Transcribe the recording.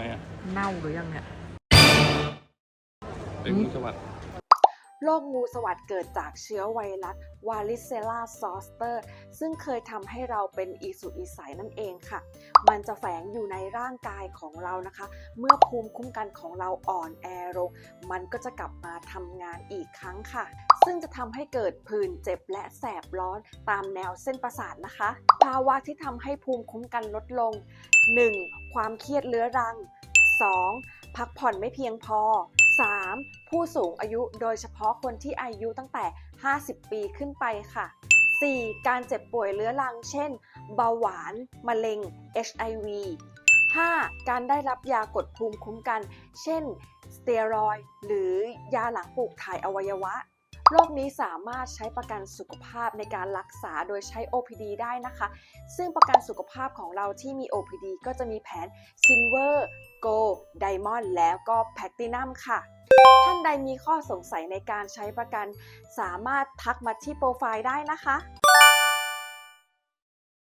มอะ เน่าหรือยังเนี่ย เป็นงูสวัสด โรคงูสวัสดเกิดจากเชื้อไวรัสวาริเซลาซอสเตอร์ซึ่งเคยทำให้เราเป็นอีสุอีใสนั่นเองค่ะ มันจะแฝงอยู่ในร่างกายของเรานะคะ เมื่อภูมิคุ้มกันของเราอ่อนแอลงมันก็จะกลับมาทำงานอีกครั้งค่ะ ซึ่งจะทำให้เกิดผื่นเจ็บและแสบร้อนตามแนวเส้นประสาทนะคะ ภาวะที่ทำให้ภูมิคุ้มกันลดลง 1. ความเครียดเรื้อรัง 2. พักผ่อนไม่เพียงพอ 3. ผู้สูงอายุโดยเฉพาะคนที่อายุตั้งแต่ 50 ปีขึ้นไปค่ะ 4. การเจ็บป่วยเรื้อรัง เช่น เบาหวาน มะเร็ง HIV 5. การได้รับยากดภูมิคุ้มกัน เช่น สเตียรอยหรือยาหลังปลูกถ่ายอวัยวะ โรคนี้สามารถใช้ประกันสุขภาพในการรักษาโดยใช้ OPD ได้นะคะ ซึ่งประกันสุขภาพของเราที่มี OPD ก็จะมีแผน Silver Gold Diamond แล้วก็ Platinum ค่ะ ท่านใดมีข้อสงสัยในการใช้ประกัน สามารถทักมาที่โปรไฟล์ได้นะคะ